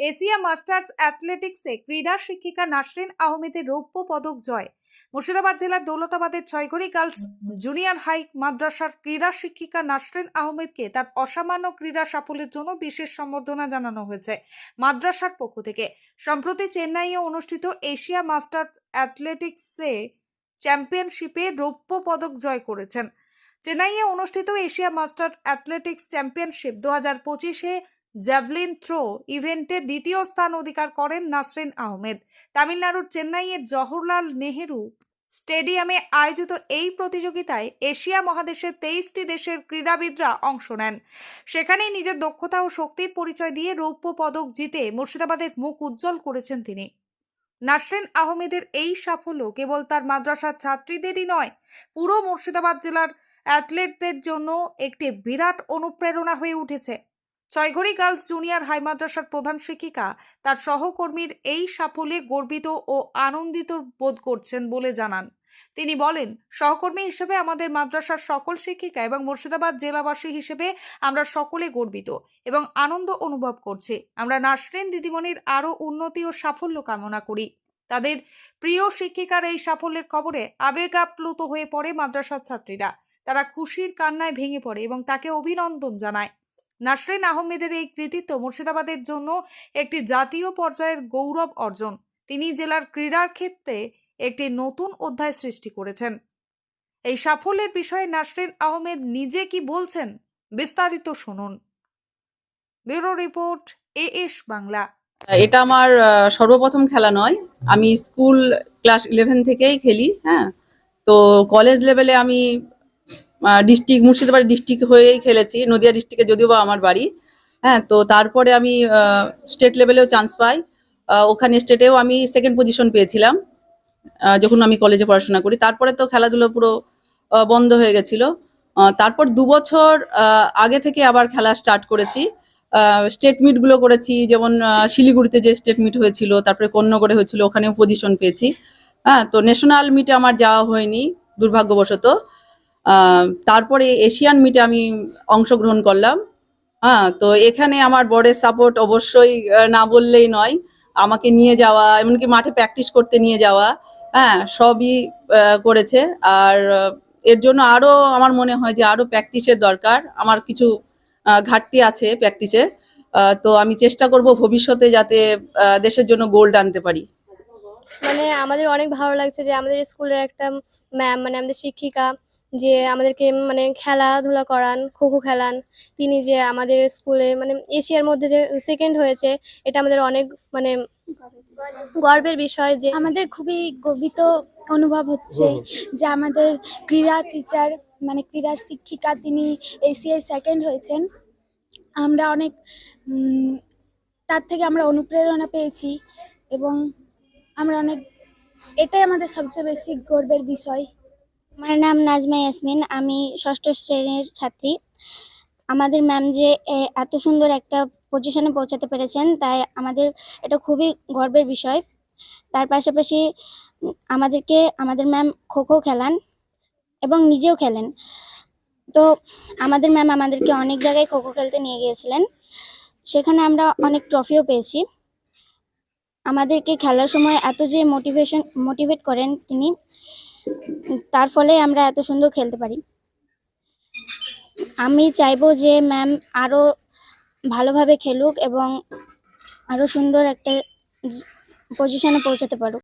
Asia masters অ্যাথলেটিক্সে ক্রীড়া শিক্ষিকা নাসরিন আহমেদের রৌপ্য পদক জয়। মুর্শিদাবাদ জেলার দৌলতাবাদের ছয়ঘড়ি গার্লস জুনিয়র হাই মাদ্রাসার ক্রীড়া শিক্ষিকা নাসরিন আহমেদকে তার অসামান্য ক্রীড়া সাফল্যের জন্য বিশেষ সম্বর্ধনা জানানো হয়েছে মাদ্রাসার পক্ষ থেকে। সম্প্রতি চেন্নাইয়ে অনুষ্ঠিত এশিয়া মাস্টার্স অ্যাথলেটিক্সে চ্যাম্পিয়নশিপে রৌপ্য পদক জয় করেছেন। চেন্নাইয়ে অনুষ্ঠিত এশিয়া মাস্টার অ্যাথলেটিক্স চ্যাম্পিয়নশিপ দু হাজার পঁচিশে জ্যাভলিন থ্রো ইভেন্টে দ্বিতীয় স্থান অধিকার করেন নাসরিন আহমেদ। তামিলনাড়ুর চেন্নাইয়ের জওহরলাল নেহেরু স্টেডিয়ামে আয়োজিত এই প্রতিযোগিতায় এশিয়া মহাদেশের তেইশটি দেশের ক্রীড়াবিদরা অংশ নেন। সেখানেই নিজের দক্ষতা ও শক্তির পরিচয় দিয়ে রৌপ্য পদক জিতে মুর্শিদাবাদের মুখ উজ্জ্বল করেছেন তিনি। নাসরিন আহমেদের এই সাফল্য কেবল তার মাদ্রাসার ছাত্রীদেরই নয়, পুরো মুর্শিদাবাদ জেলার অ্যাথলেটদের জন্য একটি বিরাট অনুপ্রেরণা হয়ে উঠেছে। ছয়ঘড়ি গার্লস জুনিয়র হাই মাদ্রাসার প্রধান শিক্ষিকা, তার সহকর্মীর এই সাফল্যে গর্বিত ও আনন্দিত বোধ করছেন বলে জানান। তিনি বলেন, সহকর্মী হিসেবে আমাদের মাদ্রাসার সকল শিক্ষিকা এবং মুর্শিদাবাদ জেলাবাসী হিসেবে আমরা সকলে গর্বিত এবং আনন্দ অনুভব করছি। আমরা নাসরিন দিদিমণির আরও উন্নতি ও সাফল্য কামনা করি। তাদের প্রিয় শিক্ষিকার এই সাফল্যের খবরে আবেগাপ্লুত হয়ে পড়ে মাদ্রাসার ছাত্রীরা। তারা খুশির কান্নায় ভেঙে পড়ে এবং তাকে অভিনন্দন জানায়। নাসরিন আহমেদের এই কৃতিত্ব মুর্শিদাবাদের জন্য একটি জাতীয় পর্যায়ের গৌরব অর্জন। তিনি জেলার ক্রীড়ার ক্ষেত্রে একটি নতুন অধ্যায় সৃষ্টি করেছেন। এই সাফল্যের বিষয়ে নাসরিন আহমেদ নিজে কি বলছেন, বিস্তারিত শুনুন। Bureau report A S Bangla. এটা আমার সর্বপ্রথম খেলা নয়। আমি স্কুল ক্লাস ইলেভেন থেকেই খেলি হ্যাঁ? তো কলেজ লেভেলে আমি ডিস্ট্রিক্ট মুর্শিদাবাদ ডিস্ট্রিক্ট হয়েই খেলেছি, নদিয়া ডিস্ট্রিক্টে যদিও বা আমার বাড়ি। হ্যাঁ তো তারপরে আমি স্টেট লেভেলেও চান্স পাই। ওখানে স্টেটেও আমি সেকেন্ড পজিশন পেয়েছিলাম যখন আমি কলেজে পড়াশোনা করি। তারপরে তো খেলাধুলো পুরো বন্ধ হয়ে গেছিল। তারপর দু বছর আগে থেকে আবার খেলা স্টার্ট করেছি। স্টেট মিটগুলো করেছি, যেমন শিলিগুড়িতে যে স্টেট মিট হয়েছিল, তারপরে কন্যগড়ে হয়েছিল, ওখানেও পজিশন পেয়েছি। হ্যাঁ তো ন্যাশনাল মিটে আমার যাওয়া হয়নি, দুর্ভাগ্যবশত। তারপরে এশিয়ান মিটে আমি অংশগ্রহণ করলাম। হ্যাঁ তো এখানে আমার বড়ের সাপোর্ট অবশ্যই না বললেই নয়, আমাকে নিয়ে যাওয়া, এমনকি মাঠে প্র্যাকটিস করতে নিয়ে যাওয়া হ্যাঁ সবই করেছে। আর এর জন্য আরও আমার মনে হয় যে আরও প্র্যাকটিসের দরকার। আমার কিছু ঘাটতি আছে প্র্যাকটিসে তো আমি চেষ্টা করব ভবিষ্যতে যাতে দেশের জন্য গোল্ড আনতে পারি। মানে আমাদের অনেক ভালো লাগছে যে আমাদের স্কুলের একটা ম্যাম মানে আমাদের শিক্ষিকা যে আমাদেরকে মানে খেলাধুলা করান খো খো খেলান। তিনি যে আমাদের স্কুলে মানে এশিয়ার মধ্যে যে সেকেন্ড হয়েছে এটা আমাদের অনেক মানে গর্বের বিষয় যে আমাদের খুবই গর্বিত অনুভব হচ্ছে যে আমাদের ক্রীড়া টিচার মানে ক্রীড়ার শিক্ষিকা তিনি এশিয়ায় সেকেন্ড হয়েছেন। আমরা অনেক তার থেকে আমরা অনুপ্রেরণা পেয়েছি এবং আমরা অনেক, এটাই আমাদের সবচেয়ে বেশি গর্বের বিষয়। আমার নাম নাজমা ইয়াসমিন, আমি ষষ্ঠ শ্রেণির ছাত্রী। আমাদের ম্যাম যে এত সুন্দর একটা পজিশনে পৌঁছাতে পেরেছেন, তাই আমাদের এটা খুবই গর্বের বিষয়। তার পাশাপাশি আমাদেরকে, আমাদের ম্যাম খো খো খেলান এবং নিজেও খেলেন। তো আমাদের ম্যাম আমাদেরকে অনেক জায়গায় খো খো খেলতে নিয়ে গিয়েছিলেন। সেখানে আমরা অনেক ট্রফিও পেয়েছি। আমাদেরকে খেলার সময় এত যে মোটিভেশন মোটিভেট করেন তিনি, তার ফলে আমরা এত সুন্দর খেলতে পারি। আমি চাইব যে ম্যাম আরও ভালোভাবে খেলুক এবং আরও সুন্দর একটা পজিশনে পৌঁছাতে পারুক।